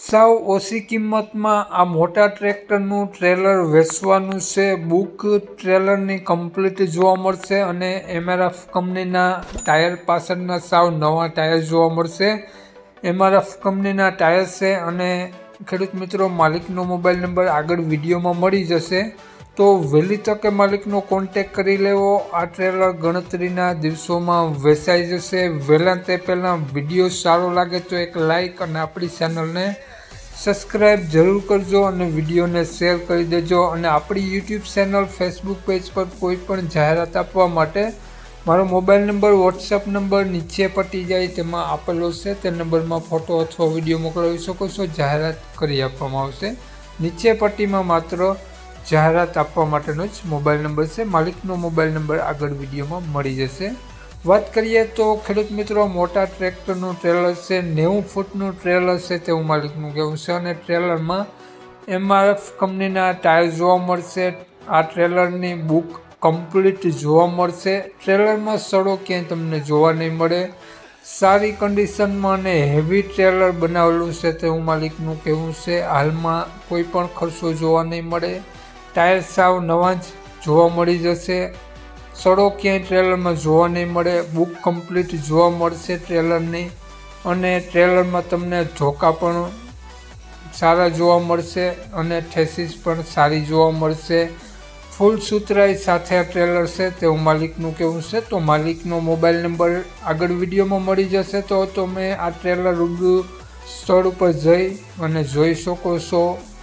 સાવ ઓછી કિંમતમાં આ મોટા ટ્રેક્ટરનું ટ્રેલર વેચવાનું છે. બુક ટ્રેલરની કમ્પ્લીટ જોવા મળશે અને એમઆરએફ કંપનીના ટાયર પાછળના સાવ નવા ટાયર જોવા મળશે. એમઆરએફ કંપનીના ટાયર છે અને ખેડૂત મિત્રો, માલિકનો મોબાઈલ નંબર આગળ વિડીયોમાં મળી જશે. તો વહેલી તકે માલિકનો કોન્ટેક કરી લેવો. આ ટ્રેલર ગણતરીના દિવસોમાં વેચાઈ જશે. વહેલા તે પહેલાં વીડિયો સારો લાગે તો એક લાઈક અને આપણી ચેનલને સબસ્ક્રાઈબ જરૂર કરજો અને વિડીયોને શેર કરી દેજો. અને આપણી યુટ્યુબ ચેનલ ફેસબુક પેજ પર કોઈ પણ જાહેરાત આપવા માટે મારો મોબાઈલ નંબર વોટ્સઅપ નંબર નીચે પટી જાય તેમાં આપેલો છે. તે નંબરમાં ફોટો અથવા વીડિયો મોકલાવી શકો છો. જાહેરાત કરી આપવામાં આવશે. નીચે પટ્ટીમાં માત્ર જાહેરાત આપવા માટેનો જ મોબાઈલ નંબર છે. માલિકનો મોબાઈલ નંબર આગળ વિડીયોમાં મળી જશે. વાત કરીએ તો ખેડૂત મિત્રો, મોટા ટ્રેક્ટરનું ટ્રેલર છે, નેવું ફૂટનું ટ્રેલર છે તેવું માલિકનું કહેવું છે અને ટ્રેલરમાં એમઆરએફ કંપનીના ટાયર જોવા મળશે. આ ટ્રેલરની બુક કમ્પ્લીટ જોવા મળશે. ટ્રેલરમાં સડો ક્યાંય તમને જોવા નહીં મળે. સારી કન્ડિશનમાં અને હેવી ટ્રેલર બનાવેલું છે તેવું માલિકનું કહેવું છે. હાલમાં કોઈ પણ ખર્ચો જોવા નહીં મળે. ટાયર સાવ નવા જ જોવા મળી જશે. સડો ક્યાંય ટ્રેલરમાં જોવા નહીં મળે બુક કમ્પ્લીટ જોવા મળશે ટ્રેલરની અને ટ્રેલરમાં તમને ઝોકા પણ સારા જોવા મળશે અને ઠેસીસ પણ સારી જોવા મળશે. ફૂલ સુતરાઈ સાથે આ ટ્રેલર છે તેવું માલિકનું કહેવું છે. તો માલિકનો મોબાઈલ નંબર આગળ વિડીયોમાં મળી જશે તો તમે આ ટ્રેલર રૂબરૂ સ્થળ ઉપર જઈ અને જોઈ શકો છો.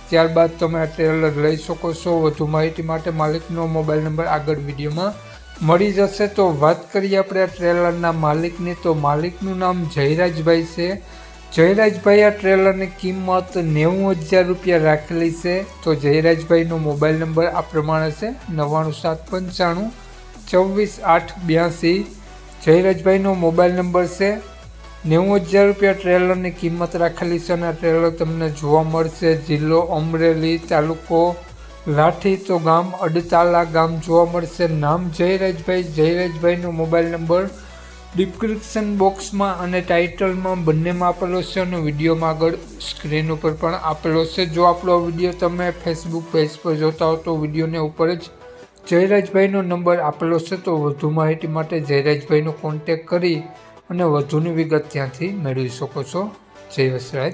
ત્યારબાદ તમે આ ટ્રેલર લઈ શકો છો. વધુ માહિતી માટે માલિકનો મોબાઈલ નંબર આગળ વિડીયોમાં મળી જશે. તો વાત કરીએ આપણે આ ટ્રેલરના માલિકની. તો માલિકનું નામ જયરાજભાઈ છે. જયરાજભાઈ, આ ટ્રેલરની કિંમત નેવું હજાર રૂપિયા રાખેલી છે. તો જયરાજભાઈનો મોબાઈલ નંબર આ પ્રમાણે છે. નવ્વાણું સાત પંચાણું ચોવીસ આઠ બ્યાસી. જયરાજભાઈનો મોબાઈલ નંબર છે. નેવું હજાર રૂપિયા ટ્રેલરની કિંમત રાખેલી છે અને આ ટ્રેલર તમને જોવા મળશે. જિલ્લો અમરેલી તાલુકો લાઠી તો ગામ, અડતાલા ગામ જોવા મળશે. નામ જયરાજભાઈ. જયરાજભાઈનો મોબાઈલ નંબર ડિસ્ક્રિપ્શન બોક્સમાં અને ટાઇટલમાં બંનેમાં આપેલો છે અને વિડીયોમાં આગળ સ્ક્રીન ઉપર પણ આપેલો છે. જો આપણો વીડિયો તમે ફેસબુક પેજ પર જોતા હો તો વિડીયોને ઉપર જ જયરાજભાઈનો નંબર આપેલો છે. તો વધુ માહિતી માટે જયરાજભાઈનો કોન્ટેક કરી અને વધુની વિગત ત્યાંથી મેળવી શકો છો. જય વસરાજ